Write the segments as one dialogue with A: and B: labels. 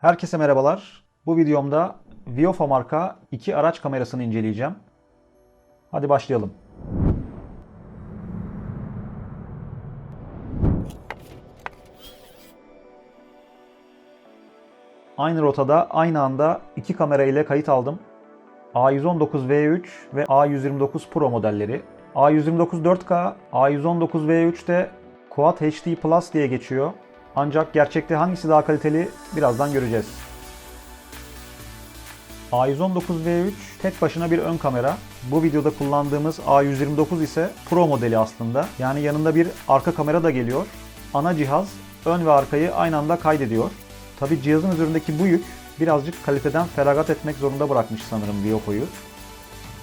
A: Herkese merhabalar. Bu videomda Viofa marka iki araç kamerasını inceleyeceğim. Hadi başlayalım. Aynı rotada aynı anda iki kamera ile kayıt aldım. A119V3 ve A129 Pro modelleri. A129 4K, A119 V3 de Quad HD Plus diye geçiyor. Ancak gerçekte hangisi daha kaliteli birazdan göreceğiz. A119V3 tek başına bir ön kamera. Bu videoda kullandığımız A129 ise Pro modeli aslında. Yani yanında bir arka kamera da geliyor. Ana cihaz ön ve arkayı aynı anda kaydediyor. Tabi cihazın üzerindeki bu yük birazcık kaliteden feragat etmek zorunda bırakmış sanırım Viofo'yu.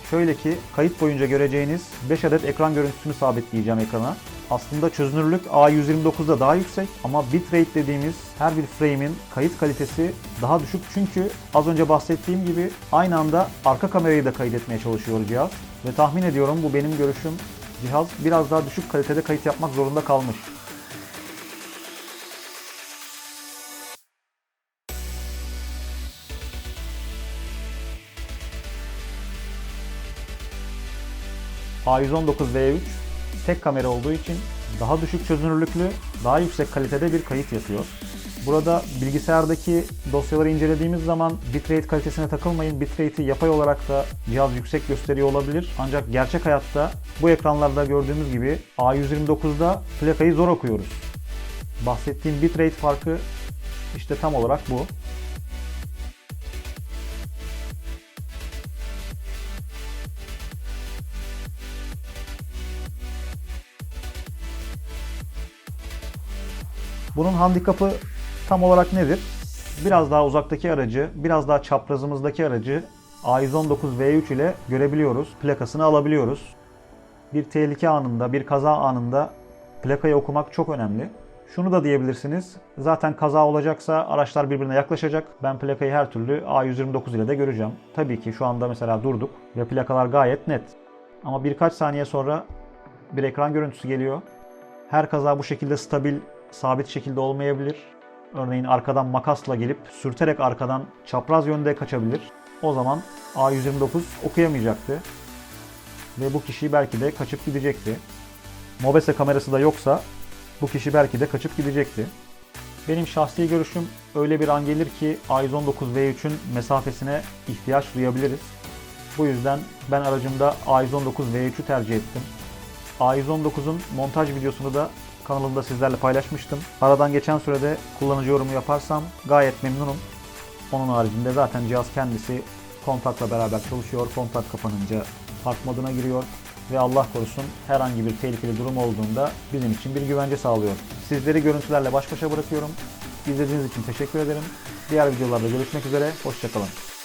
A: Şöyle ki kayıt boyunca göreceğiniz 5 adet ekran görüntüsünü sabitleyeceğim ekrana. Aslında çözünürlük A129'da daha yüksek ama bitrate dediğimiz her bir frame'in kayıt kalitesi daha düşük çünkü az önce bahsettiğim gibi aynı anda arka kamerayı da kaydetmeye çalışıyor cihaz. Ve tahmin ediyorum bu benim görüşüm cihaz biraz daha düşük kalitede kayıt yapmak zorunda kalmış. A119 V3 tek kamera olduğu için daha düşük çözünürlüklü, daha yüksek kalitede bir kayıt yapıyor. Burada bilgisayardaki dosyaları incelediğimiz zaman bitrate kalitesine takılmayın. Bitrate'i yapay olarak da cihaz yüksek gösteriyor olabilir. Ancak gerçek hayatta bu ekranlarda gördüğümüz gibi A129'da plakayı zor okuyoruz. Bahsettiğim bitrate farkı işte tam olarak bu. Bunun handikapı tam olarak nedir? Biraz daha uzaktaki aracı, biraz daha çaprazımızdaki aracı A119 V3 ile görebiliyoruz. Plakasını alabiliyoruz. Bir tehlike anında, bir kaza anında plakayı okumak çok önemli. Şunu da diyebilirsiniz. Zaten kaza olacaksa araçlar birbirine yaklaşacak. Ben plakayı her türlü A129 ile de göreceğim. Tabii ki şu anda mesela durduk ve plakalar gayet net. Ama birkaç saniye sonra bir ekran görüntüsü geliyor. Her kaza bu şekilde stabil, sabit şekilde olmayabilir. Örneğin arkadan makasla gelip sürterek arkadan çapraz yönde kaçabilir. O zaman A129 okuyamayacaktı. Ve bu kişi belki de kaçıp gidecekti. Mobese kamerası da yoksa bu kişi belki de kaçıp gidecekti. Benim şahsi görüşüm öyle bir an gelir ki A119 V3'ün mesafesine ihtiyaç duyabiliriz. Bu yüzden ben aracımda A119 V3'ü tercih ettim. A119'un montaj videosunu da kanalımda sizlerle paylaşmıştım. Aradan geçen sürede kullanıcı yorumu yaparsam gayet memnunum. Onun haricinde zaten cihaz kendisi kontakla beraber çalışıyor. Kontak kapanınca park moduna giriyor ve Allah korusun herhangi bir tehlikeli durum olduğunda bizim için bir güvence sağlıyor. Sizleri görüntülerle baş başa bırakıyorum. İzlediğiniz için teşekkür ederim. Diğer videolarda görüşmek üzere. Hoşçakalın.